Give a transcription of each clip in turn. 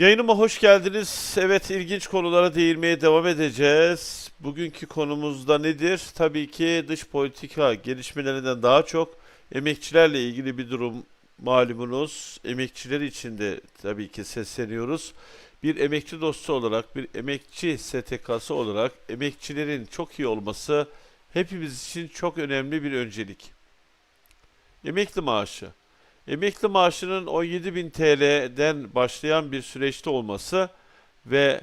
Yayınıma hoş geldiniz. Evet ilginç konulara değinmeye devam edeceğiz. Bugünkü konumuz da nedir? Tabii ki dış politika gelişmelerinden daha çok emekçilerle ilgili bir durum malumunuz. Emekçiler için de tabii ki sesleniyoruz. Bir emekçi dostu olarak, bir emekçi STK'sı olarak emekçilerin çok iyi olması hepimiz için çok önemli bir öncelik. Emekli maaşı. Emekli maaşının 17.000 TL'den başlayan bir süreçte olması ve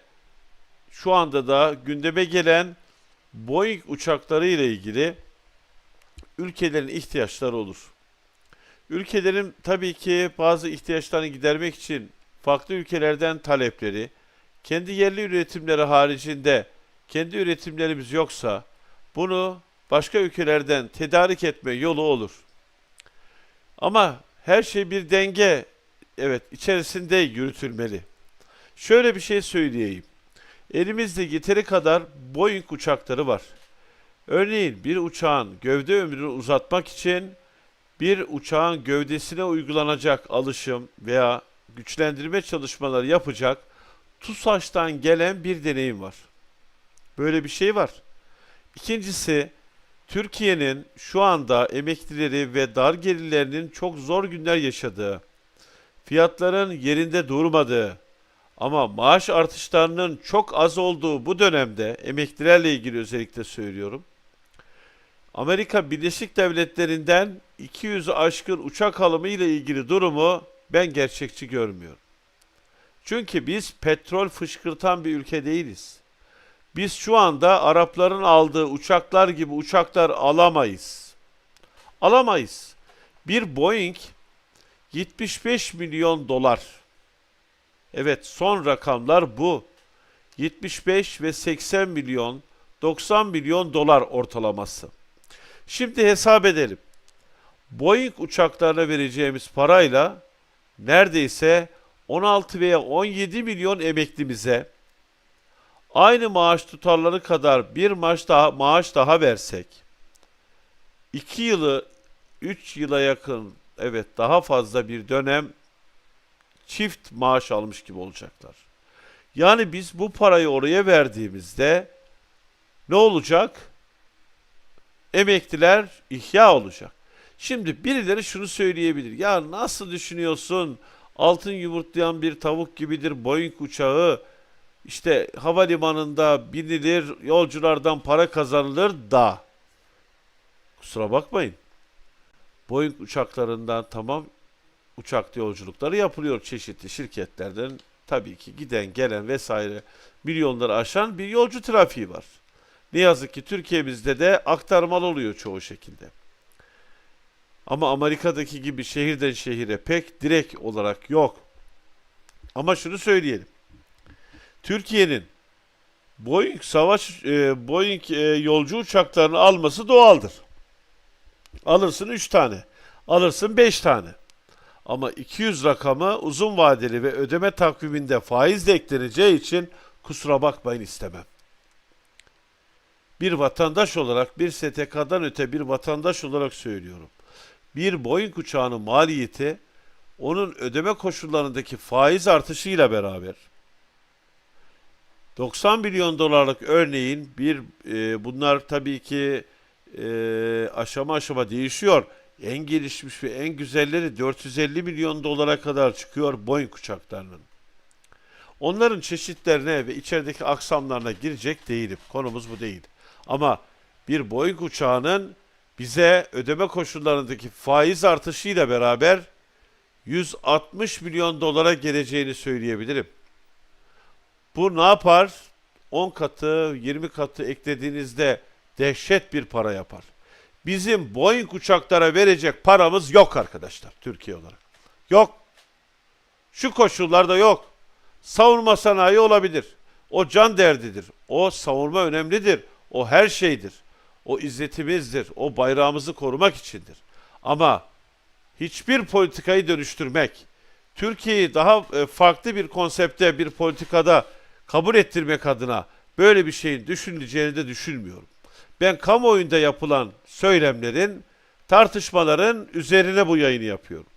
şu anda da gündeme gelen Boeing uçakları ile ilgili ülkelerin ihtiyaçları olur. Ülkelerin tabii ki bazı ihtiyaçlarını gidermek için farklı ülkelerden talepleri, kendi yerli üretimleri haricinde kendi üretimlerimiz yoksa bunu başka ülkelerden tedarik etme yolu olur. Ama her şey bir denge evet içerisinde yürütülmeli. Şöyle bir şey söyleyeyim. Elimizde yeteri kadar Boeing uçakları var. Örneğin bir uçağın gövde ömrünü uzatmak için bir uçağın gövdesine uygulanacak alışım veya güçlendirme çalışmaları yapacak TUSAŞ'tan gelen bir deneyim var. Böyle bir şey var. İkincisi Türkiye'nin şu anda emeklileri ve dar gelirlerinin çok zor günler yaşadığı, fiyatların yerinde durmadığı ama maaş artışlarının çok az olduğu bu dönemde emeklilerle ilgili özellikle söylüyorum. Amerika Birleşik Devletleri'nden 200'ü aşkın uçak alımı ile ilgili durumu ben gerçekçi görmüyorum. Çünkü biz petrol fışkırtan bir ülke değiliz. Biz şu anda Arapların aldığı uçaklar gibi uçaklar alamayız. Alamayız. Bir Boeing 75 milyon dolar. Evet son rakamlar bu. 75 ve 80 milyon, 90 milyon dolar ortalaması. Şimdi hesap edelim. Boeing uçaklarına vereceğimiz parayla neredeyse 16 veya 17 milyon emeklimize aynı maaş tutarları kadar bir maaş daha maaş daha versek 2 yılı 3 yıla yakın evet daha fazla bir dönem çift maaş almış gibi olacaklar. Yani biz bu parayı oraya verdiğimizde ne olacak? Emekliler ihya olacak. Şimdi birileri şunu söyleyebilir. Ya nasıl düşünüyorsun? Altın yumurtlayan bir tavuk gibidir Boeing uçağı işte havalimanında binilir, yolculardan para kazanılır da. Kusura bakmayın. Boeing uçaklarından tamam uçaklı yolculukları yapılıyor çeşitli şirketlerden. Tabii ki giden gelen vesaire milyonları aşan bir yolcu trafiği var. Ne yazık ki Türkiye'mizde de aktarmalı oluyor çoğu şekilde. Ama Amerika'daki gibi şehirden şehire pek direkt olarak yok. Ama şunu söyleyelim. Türkiye'nin Boeing savaş e, Boeing e, yolcu uçaklarını alması doğaldır. Alırsın 3 tane. Alırsın 5 tane. Ama 200 rakamı uzun vadeli ve ödeme takviminde faiz de ekleneceği için kusura bakmayın istemem. Bir vatandaş olarak, bir STK'dan öte bir vatandaş olarak söylüyorum. Bir Boeing uçağının maliyeti onun ödeme koşullarındaki faiz artışıyla beraber 90 milyon dolarlık örneğin bir e, bunlar tabii ki e, aşama aşama değişiyor. En gelişmiş ve en güzelleri 450 milyon dolara kadar çıkıyor Boeing uçaklarının. Onların çeşitlerine ve içerideki aksamlarına girecek değilim. Konumuz bu değil. Ama bir Boeing uçağının bize ödeme koşullarındaki faiz artışıyla beraber 160 milyon dolara geleceğini söyleyebilirim. Bu ne yapar? 10 katı, 20 katı eklediğinizde dehşet bir para yapar. Bizim Boeing uçaklara verecek paramız yok arkadaşlar Türkiye olarak. Yok. Şu koşullarda yok. Savunma sanayi olabilir. O can derdidir. O savunma önemlidir. O her şeydir. O izzetimizdir. O bayrağımızı korumak içindir. Ama hiçbir politikayı dönüştürmek, Türkiye'yi daha e, farklı bir konsepte, bir politikada kabul ettirmek adına böyle bir şeyin düşünüleceğini de düşünmüyorum. Ben kamuoyunda yapılan söylemlerin, tartışmaların üzerine bu yayını yapıyorum.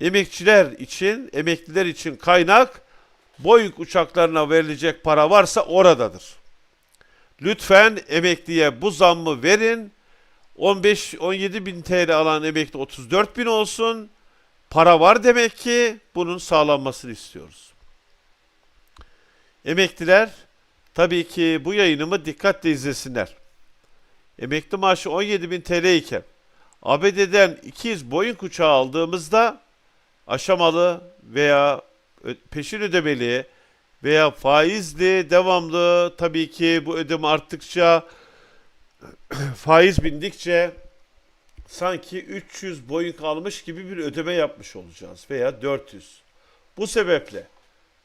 Emekçiler için, emekliler için kaynak Boeing uçaklarına verilecek para varsa oradadır. Lütfen emekliye bu zammı verin. 15-17 bin TL alan emekli 34 bin olsun. Para var demek ki bunun sağlanmasını istiyoruz. Emekliler tabii ki bu yayınımı dikkatle izlesinler. Emekli maaşı 17 bin TL iken ABD'den 200 Boeing uçağı aldığımızda aşamalı veya peşin ödemeli veya faizli devamlı tabii ki bu ödeme arttıkça faiz bindikçe sanki 300 Boeing almış gibi bir ödeme yapmış olacağız veya 400. Bu sebeple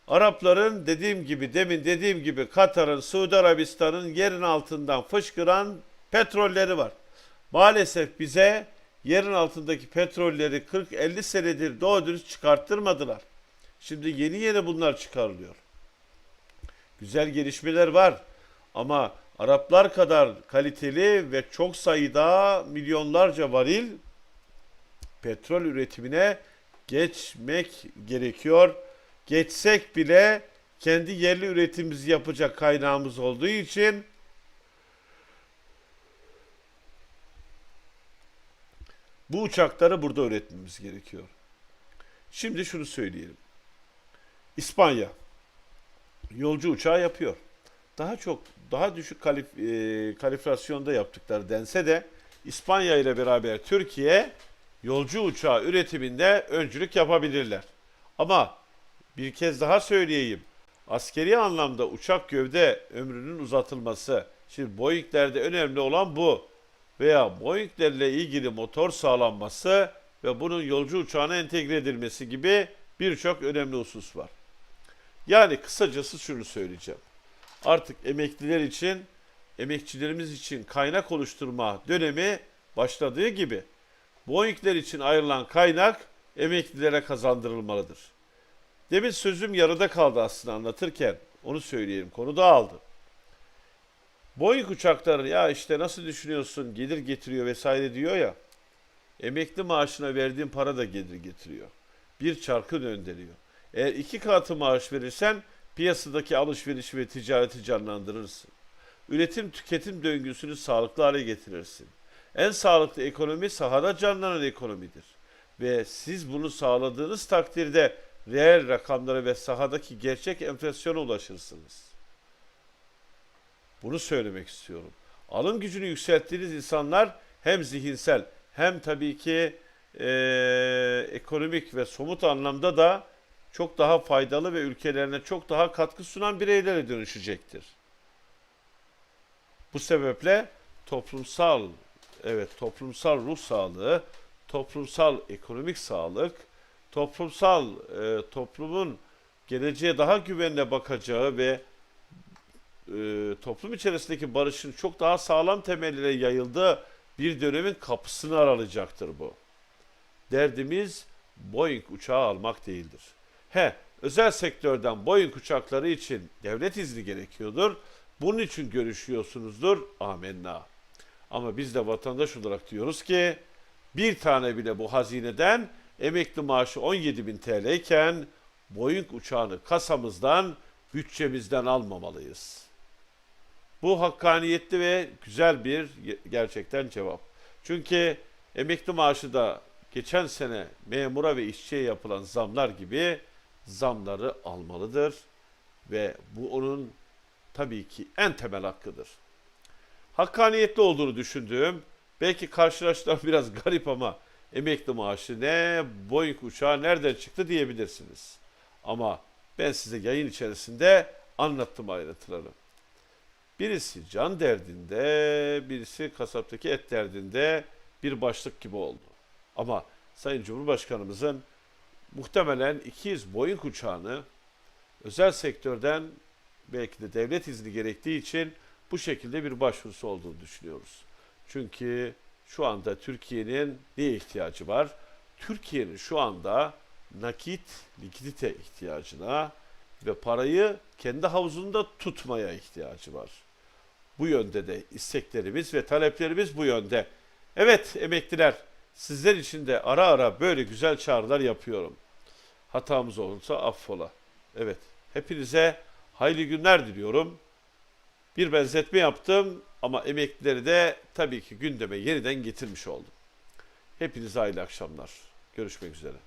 Arapların dediğim gibi demin dediğim gibi Katar'ın, Suudi Arabistan'ın yerin altından fışkıran petrolleri var. Maalesef bize yerin altındaki petrolleri 40-50 senedir doğru dürüst çıkarttırmadılar. Şimdi yeni yeni bunlar çıkarılıyor. Güzel gelişmeler var ama Araplar kadar kaliteli ve çok sayıda milyonlarca varil petrol üretimine geçmek gerekiyor. Geçsek bile kendi yerli üretimimizi yapacak kaynağımız olduğu için bu uçakları burada üretmemiz gerekiyor. Şimdi şunu söyleyelim. İspanya yolcu uçağı yapıyor. Daha çok daha düşük kalif, e, kalibrasyonda yaptıkları dense de İspanya ile beraber Türkiye yolcu uçağı üretiminde öncülük yapabilirler. Ama bir kez daha söyleyeyim. Askeri anlamda uçak gövde ömrünün uzatılması. Şimdi Boeing'lerde önemli olan bu. Veya Boeing'lerle ilgili motor sağlanması ve bunun yolcu uçağına entegre edilmesi gibi birçok önemli husus var. Yani kısacası şunu söyleyeceğim. Artık emekliler için, emekçilerimiz için kaynak oluşturma dönemi başladığı gibi Boeing'ler için ayrılan kaynak emeklilere kazandırılmalıdır. Demin sözüm yarıda kaldı aslında anlatırken. Onu söyleyeyim. Konu dağıldı. Boeing uçakları ya işte nasıl düşünüyorsun gelir getiriyor vesaire diyor ya. Emekli maaşına verdiğin para da gelir getiriyor. Bir çarkı döndürüyor. Eğer iki katı maaş verirsen piyasadaki alışverişi ve ticareti canlandırırsın. Üretim tüketim döngüsünü sağlıklı hale getirirsin. En sağlıklı ekonomi sahada canlanan ekonomidir. Ve siz bunu sağladığınız takdirde reel rakamlara ve sahadaki gerçek enflasyona ulaşırsınız. Bunu söylemek istiyorum. Alım gücünü yükselttiğiniz insanlar hem zihinsel hem tabii ki eee, ekonomik ve somut anlamda da çok daha faydalı ve ülkelerine çok daha katkı sunan bireylere dönüşecektir. Bu sebeple toplumsal evet toplumsal ruh sağlığı, toplumsal ekonomik sağlık, toplumsal e, toplumun geleceğe daha güvenle bakacağı ve e, toplum içerisindeki barışın çok daha sağlam temellere yayıldığı bir dönemin kapısını aralayacaktır bu. Derdimiz Boeing uçağı almak değildir. He, özel sektörden Boeing uçakları için devlet izni gerekiyordur. Bunun için görüşüyorsunuzdur. Amenna. Ama biz de vatandaş olarak diyoruz ki bir tane bile bu hazineden emekli maaşı 17 bin TL iken Boeing uçağını kasamızdan, bütçemizden almamalıyız. Bu hakkaniyetli ve güzel bir ge- gerçekten cevap. Çünkü emekli maaşı da geçen sene memura ve işçiye yapılan zamlar gibi zamları almalıdır ve bu onun tabii ki en temel hakkıdır. Hakkaniyetli olduğunu düşündüğüm, belki karşılaştıran biraz garip ama emekli maaşı ne, Boeing uçağı nereden çıktı diyebilirsiniz. Ama ben size yayın içerisinde anlattım ayrıntıları. Birisi can derdinde, birisi kasaptaki et derdinde bir başlık gibi oldu. Ama Sayın Cumhurbaşkanımızın muhtemelen 200 Boeing uçağını özel sektörden belki de devlet izni gerektiği için bu şekilde bir başvurusu olduğunu düşünüyoruz. Çünkü şu anda Türkiye'nin neye ihtiyacı var? Türkiye'nin şu anda nakit likidite ihtiyacına ve parayı kendi havuzunda tutmaya ihtiyacı var. Bu yönde de isteklerimiz ve taleplerimiz bu yönde. Evet emekliler sizler için de ara ara böyle güzel çağrılar yapıyorum. Hatamız olursa affola. Evet Hepinize hayırlı günler diliyorum. Bir benzetme yaptım ama emeklileri de tabii ki gündeme yeniden getirmiş oldum. Hepinize hayırlı akşamlar. Görüşmek üzere.